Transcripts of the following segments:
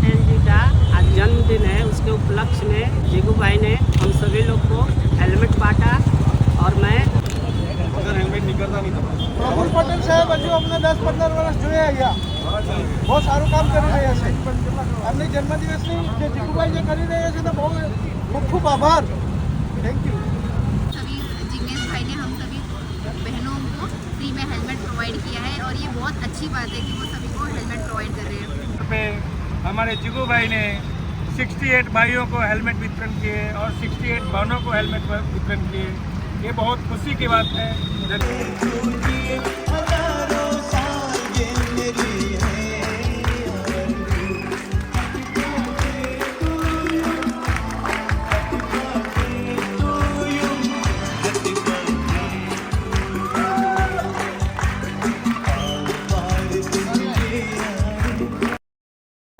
पटेल जी का आज जन्मदिन है उसके उपलक्ष्य में जीगू भाई ने हम सभी लोग को हेलमेट बांटा और मैं अगर हेलमेट निकलता नहीं तो था राहुल पटेल साहब હજુ हमने દસ पंद्रह वर्ष जुड़े हैं બહુ સારું કામ કરી રહ્યા છે એમની જન્મદિવસની જે જીગુભાઈ જે કરી રહ્યા છે તો બહુ ખૂબ ખૂબ આભાર થેન્ક યુ हेलमेट प्रोवाइड किया है और ये बहुत अच्छी बात है कि वो सभी को हेलमेट प्रोवाइड कर रहे हैं। हमारे जिगू भाई ने 68 भाइयों को हेलमेट वितरण किए और 68 बहनों को हेलमेट वितरण किए। ये बहुत खुशी की बात है।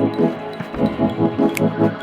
Thank you.